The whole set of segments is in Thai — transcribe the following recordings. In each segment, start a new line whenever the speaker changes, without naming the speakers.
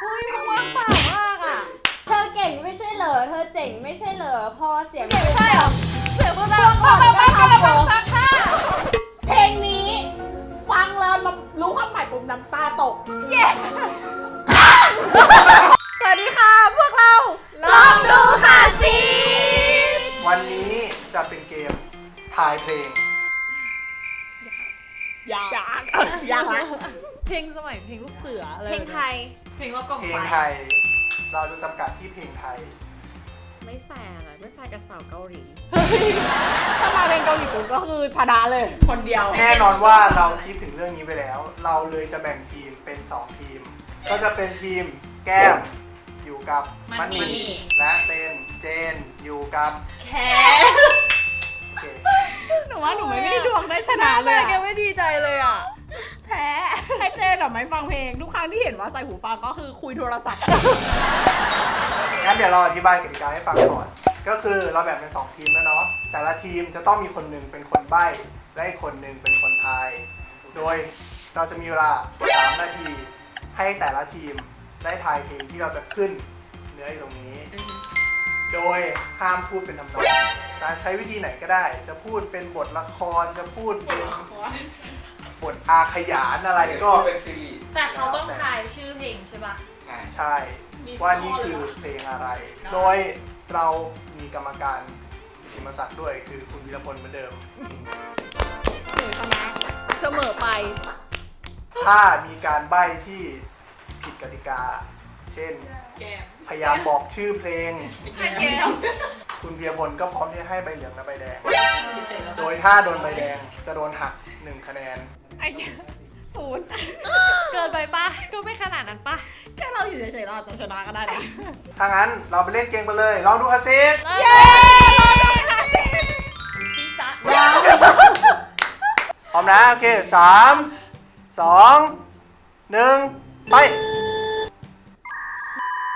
เฮ้ยมึงว่างเปล่ามากอะ
เธอเก่งไม่ใช่เหรอ เธอเจ๋งไม่ใช่เหรอ พอเสียง
เก่งใช่เหรอ เสียงมึงดัง
พวกเราไม่ทำโฟ
ซักผ้า
เพลงนี้ ฟังแล้วมันรู้ความหมายปุ๊บน้ำตาตก
สวัสดีค่ะ พวกเรา
ลองดูค่ะสิ
วันนี้จะเป็นเกมทายเพลง
ยาก
อยาก
ยากนะ
เพลงสมัยเพลงลูกเสืออะไร
เพลงไทย
เพลงรอบกอง
เพล
ไฟ
งไทยเราจะจำกัดที่เพลงไทย
ไม่แฟร์อะไม่แฟร์กับสาวเกาหลี
ถ้ามาเป็นเกาหลีปุ๊บก็คือชนะเลย คนเดียว
แน่นอนว่าเราคิดถึงเรื่องนี้ไปแล้ว เราเลยจะแบ่งทีมเป็น 2 ทีม ก็จะเป็นทีมแก้มอยู่กับมันนี่และเป็นเจนอยู่กับ
แค่
โอเค
หนูว่าหนูไม่มีดวงได้ชนะเล
แต่
ย
แก
อะ
ไม่ดีใจเลยอะ แพ้
ให้เจนหรอไม่ฟังเพลง ทุกครั้งที่เห็นว่าใส่หูฟังก็คือคุยโทรศัพท์
งั้นเดี๋ยวเราอธิบายกติกาให้ฟังก่อน ก็คือเราแบ่งเป็น 2 ทีมแล้วเนาะ แต่ละทีมจะต้องมีคนหนึ่งเป็นคนใบ้ และอีกคนหนึ่งเป็นคนทาย โดยเราจะมีเวลา 3 นาที ให้แต่ละทีมได้ทายเพลงที่เราจะขึ้นเนื้ออยู่ตรงนี้ โดยห้ามพูดเป็นทำนองจะใช้วิธีไหนก็ได้ จะพูดเป็นบทละคร จะพูดเป็น บทอาขยานอะไรก็
เป็นซีรีส์
แต่เขาต้องทายชื่อเพลงใช่ปะ
ใช่
ใช่ ว่านี่คือเพลงอะไร โดยเรามีกรรมการกิติมศักดิ์ด้วยคือคุณวีรพลเหมือนเดิม
เสมอไป
ถ้ามีการใบ้ที่ผิดกติกา เช่นพยายามบอกชื่อเพลง คุณเบียร์พลก็พร้อมที่จะให้ใบเหลืองและใบแดง โดยถ้าโดนใบแดงจะโดนหัก หนึ่งคะแนน
ไอ้ศูนย์
เกินไปปะก็ไม่ขนาดนั้นปะ
แค่เราอยู่เฉยๆเราอาจจะชนะก็ได้นะ
ถ้างั้นเราไปเล่นเกมกันเลย ลองดูอาซิส
เย้จริงจัง
พร้อมนะ โอเคสามสองหนึ่งไป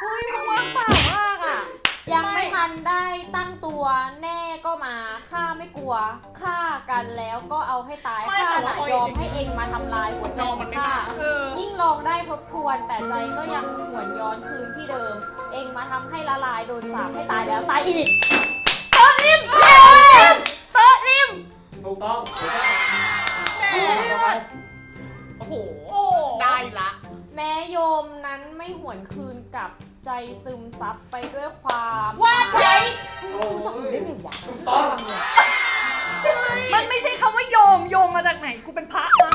เฮ้ยมึงว่างเปล่ามากอะ
ยังไม่ทันได้ตั้งตัวแน่ก็มา ฆ่าไม่กลัวฆ่ากันแล้วก็เอาให้ตาย
ไม่
ฆ่า
แต่
ห
ว่า
น่ะ
พอย
อมให้เองมาทำลายหัวใจ
นอ
ข
มั
อนง
ไม่
ข้า
มาเออ
ยิ่งลองได้ทบทวนแต่ใจก็ยังหวนย้อนคืนที่เดิม เองมาทำให้ละลายโดนสาปให้ตายแล้วตายอีกโต๊ะริมโต๊ะริมโต๊ะริม
ถูกต้องถูกต้อง
โอ้โหได้ละ
แม้โยมนั้นไม่หวนคืนกลับใจซึมซับไปด้วยความ
วาดไว้
รู้จักได้ไงวะ
ถูกต้อง
มันไม่ใช่คำว่าโยมโยมมาจากไหนกูเป็นพระมั้ง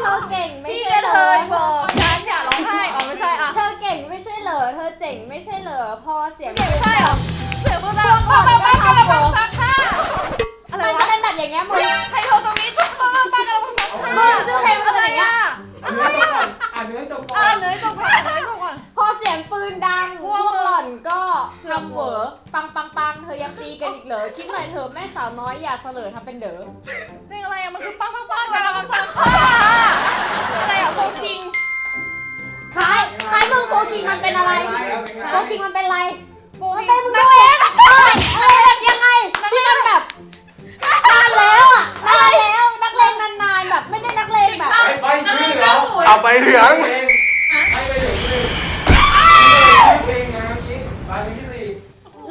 เธอเก่งไม่
พี่
ใช่
ก็
เหร
เล
อย
บอกฉันอย่าร้องไห้อ๋อไม่ใช่อะ
เธอเก่งไม่ใช่เหรอเธอเจ๋งไม่ใช่เหรอพอเสียง
เก่งใช่เหรอ เสล
อทำเป็นเด้อเพ
ลงอะไรอะมันคือป้าป้าป้ากำลังซักผ้าอะไรอะโฟคิง
คล้ายคล้ายมึงโฟคิงมันเป็นอะไรโฟคิงมันเป็นอะไร
โฟ
มัน
คิ
เป็น
ง
มึงด้วยเอออะไรแบบยังไงที่มันแบบนานแล้วอะนานแล้วนักเลงนานๆแบบไม่ได้นักเลงแบบ
ไปไปชื่อเหรอ
เอาใบเหลือง
เพลงให้ไปเหลืองเพลงชื่อเพลงนะเมื่อกี้ไปเพลงที่สี่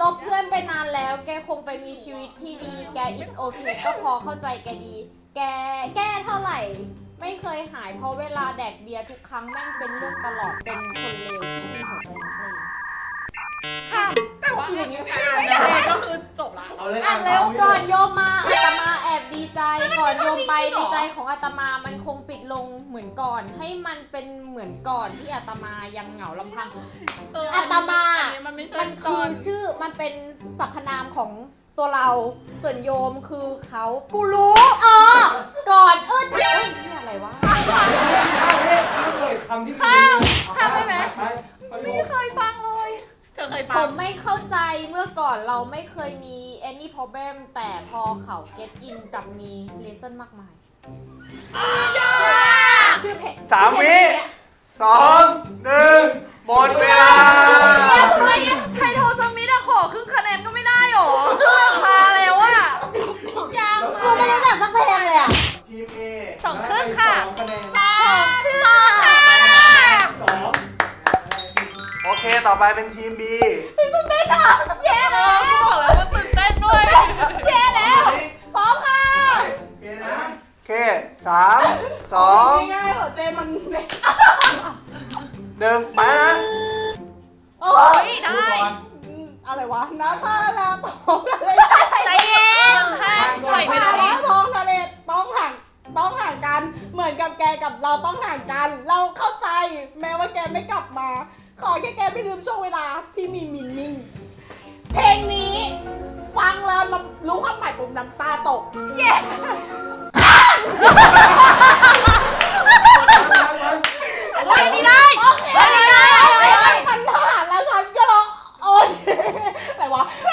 ลบเพื่อนไปนานแล้ว แก คงไปมีชีวิตที่ดี แก is okay ก็พอเข้าใจแกดี แกแก้เท่าไหร่ ไม่เคยหายเพราะเวลาแดกเบียร์ทุกครั้งแม่งเป็นเรื่องตลอด เป็นคนเลวที่มีหัวใจนักเลง
ข้าม
แต่ว่า
อย่างนี้
ไม่ได้ก็คือจบละ
เอาเลย
อ่านเร็วก่อนโยมมา ก่อนโยมไปในใจของอาตมามันคงปิดลงเหมือนก่อน ให้มันเป็นเหมือนก่อนที่อาตมายังเหงาลำพังอาตมา
อันนี้มันไม่ใช่
มัน
ต
คืออน ชื่อมันเป็นสรรพนามของตัวเรา ส่วนโยมคือเขากูรู้อ๋อก่อนอึดเอ้ยนี่อะไรวะ
ข้ามเลยข้ามเลยคำที่สี่
ข้ามได้ไหม
ไปไป
ไม่เคยฟังเลย
เธอเคยฟั
ผ
ง
มไม่เข้าใจเมื่อก่อนเราไม่เคยมี any problem แต่พอเขา get in กับมี lesson มากมาย ชื่อเพจ
สามวิ สองหนึ่งหมดเวลา
ไทโทสมิธอะขอครึ่งคะแนนก็ไม่ได้หรอมาแล้วอะ
กูไม่รู้จักสักเพลงเลยอะ
ทีมเอ
สองครึ่งค่ะ
สองคะแนน
สองครึ่งค่ะ
สอง
เค ต่อไปเป็นทีม B า
ม
สอง
ง่ายๆเหรอเจมันเล็ก
หนึ่งไปนะ
โอ้ย
ได้
อืมอะไรวะน้ำตาลาตองอะไร
ใจเย็นให้ปล่อยไป
ตา
เล
ลายทองทะเลต้องห่างต้องห่างกัน เหมือนกับแกกับเราต้องห่างกัน เราเข้าใจแม้ว่าแกไม่กลับมา ขอแค่แกไม่ลืมช่วงเวลาที่มีมินนิ่งเพลงนี้ ฟังแล้วน้ำรู้ความหมายปุ๊บน้ำตาตก เย้
ไม่ไม่ได้
โอเคไม่ได้มันทหารแล้วฉันก็ร้องโอ้ยอะไรวะเพรา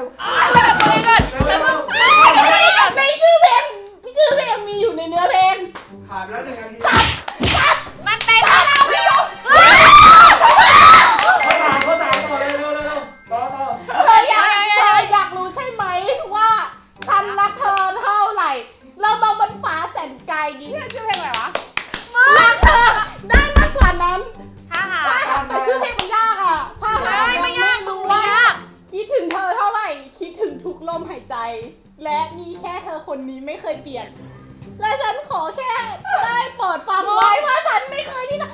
ออะไรวะไป
กับตัวเองก่อนแล้วมึง
ในชื่อเพลงชื่อเพลงมีอยู่ในเนื้อเพลง
ผ่านไปแล้วหนึ่งนาที
มันเป็นเราไม่ถูก
ข้อสามข้อสามต่อเลยเร็วเร็วต่อต่อ
เธออยากเธออยากรู้ใช่ไหมว่า ฉันรักเธอเท่าไหร่ เรามองบนฟ้าแสนไกลนี้ชื่อเพลงอะไรว และมีแค่เธอคนนี้ไม่เคยเปลี่ยน และฉันขอแค่ได้เปิดฟังไว้ว่าฉันไม่เคยที่จะ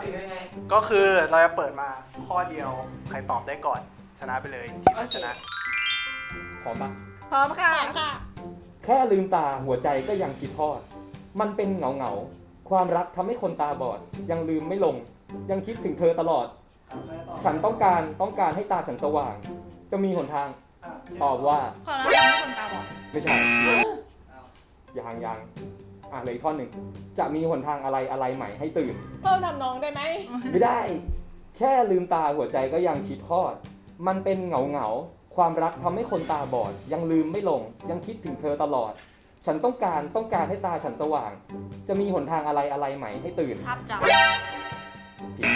อ
รู้กั
กั
น
น
เราจะ
ตัดสินยังไง
ก็คือเราจะเปิดมาข้อเดียวใครตอบได้ก่อน ชนะไปเลยทีมนั้นชนะ
พร้อมปะ
พร้อมค่ะ ค่ะ
แค่ลืมตาหัวใจก็ยังคิดทอด มันเป็นเหงาเหงาๆความรักทำให้คนตาบอด ยังลืมไม่ลง ยังคิดถึงเธอตลอด ฉันต้องการต้องการให้ตาฉันสว่าง จะมีหนทางตอบว่า
ขอรับทำให้คนตาบอด
ไม่ใช่ยังยัง อะเหลยข้อหนึ่งจะมีหนทางอะไรอะไรใหม่ให้ตื่น
เพิ่มนำน้องได้ไหม
ไม่ได้ แค่ลืมตาหัวใจก็ยังคิดทอด มันเป็นเหงาเหงาๆความรักทำให้คนตาบอด ยังลืมไม่ลง ยังคิดถึงเธอตลอด ฉันต้องการต้องการให้ตาฉันสว่าง จะมีหนทางอะไรอะไรใหม่ให้ตื่น
ภาพจ
ผิด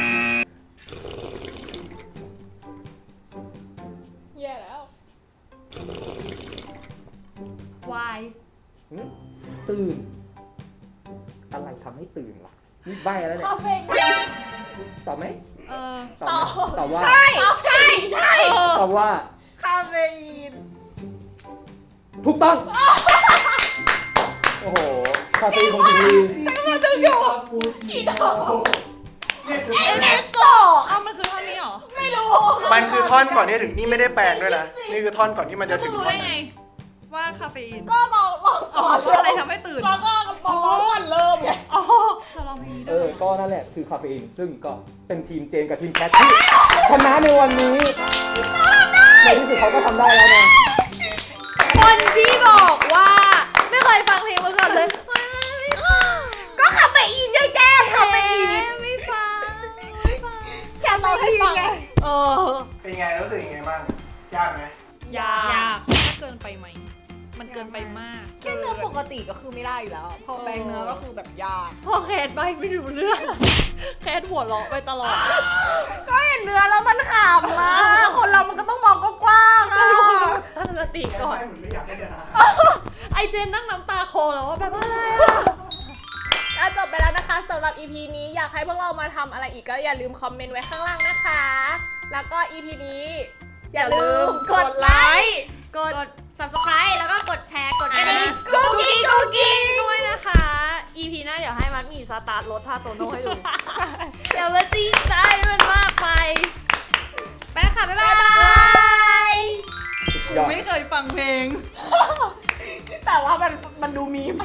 แย่แล้วำ
วาย
หึตื่นอะ ไรทำให้ตื่นล่ะนี่ใบแล้วเนี่ย
คาเฟ่
ตอบไหม
เออ
ตอบไหมตอบว่า
ใช่ใช่ใช่
ตอบว่า
คาเฟอีน
ถูกต้อง โอ้โห คาเฟ่ของจริงดี
ฉันมาดูอยู่
ปูชิโน่เนี่ยคือ
เอเนสโซ
เอามันคือท่อนนี้เหรอ
ไม่รู้
มันคือท่อนก่อนที่จะถึงนี่ไม่ได้แปลงด้วยนะ นี่คือท่อนก่อนที่มันจะถึง
รู้
ท่อ
ได้
น
ไง ว่าคาเฟอีน
ก็ลองลอง
อ๋อ
ก่อน
ว่าอะไรทำให้ตื่น
แล้วก็ลองก่อนเริ่มไง
อ๋อเราลองเพลงนี้
เอ
ด้วย
อก็นั่นแหละคือคาเฟอีน ซึ่งก็เป็นทีมเจนกับทีมแคทที่ชนะในวันนี้ในที่สุดเขาก็ทำได้แล้วนะ
คนที่บอกว่าไม่เคยฟังเพลงมาก่อนเลย
ก็คาเฟอีนไงแกคาเฟอีน
ไม่ฟังไม่ฟัง
แค่เราให้ฟัง
เออ
เป็นยังไงรู้สึกยังไงบ้างยากไหม
ยากถ้าเกินไปไหม มันเกินไปมาก
แค่เนื้อปกติก็คือไม่ได้อยู่แล้ว พอแปลงเนื้อก็คือแบบยาก
พอแคสใบไม่รู้เรื่อง แคสหัวเราะไปตลอด
ก็เห็นเนื้อแล้วมันขำนะคนเรามันก็ต้องมองกว้างๆอะ
ตั้งสติก่อน
ไม่เหมือนไม่อยากให้ชนะ
ไอเจนนั่งน้ำตาโคลแล้วว่าแบบอะไร
อะจบไปแล้วนะคะสำหรับ EP นี้อยากให้พวกเรามาทำอะไรอีกก็อย่าลืมคอมเมนต์ไว้ข้างล่างนะคะ แล้วก็ EP นี้ อย่าลืมกดไลค์
กด
ร์ กดกระดิ่ง
กุ๊กกิ๊กกุ๊กกิ๊ก
ด้วยนะคะ EP หน้าเดี๋ยวให้มัดหมีสตาร์ทรถท่าโตโน่ให้ดู
เดี๋ยวมาจีใจมันมากไป ไปแล้วค่ะ บ๊ายบาย
ยอด
ไม่เคยฟังเพลง
แต่ว่ามันมันดูมีม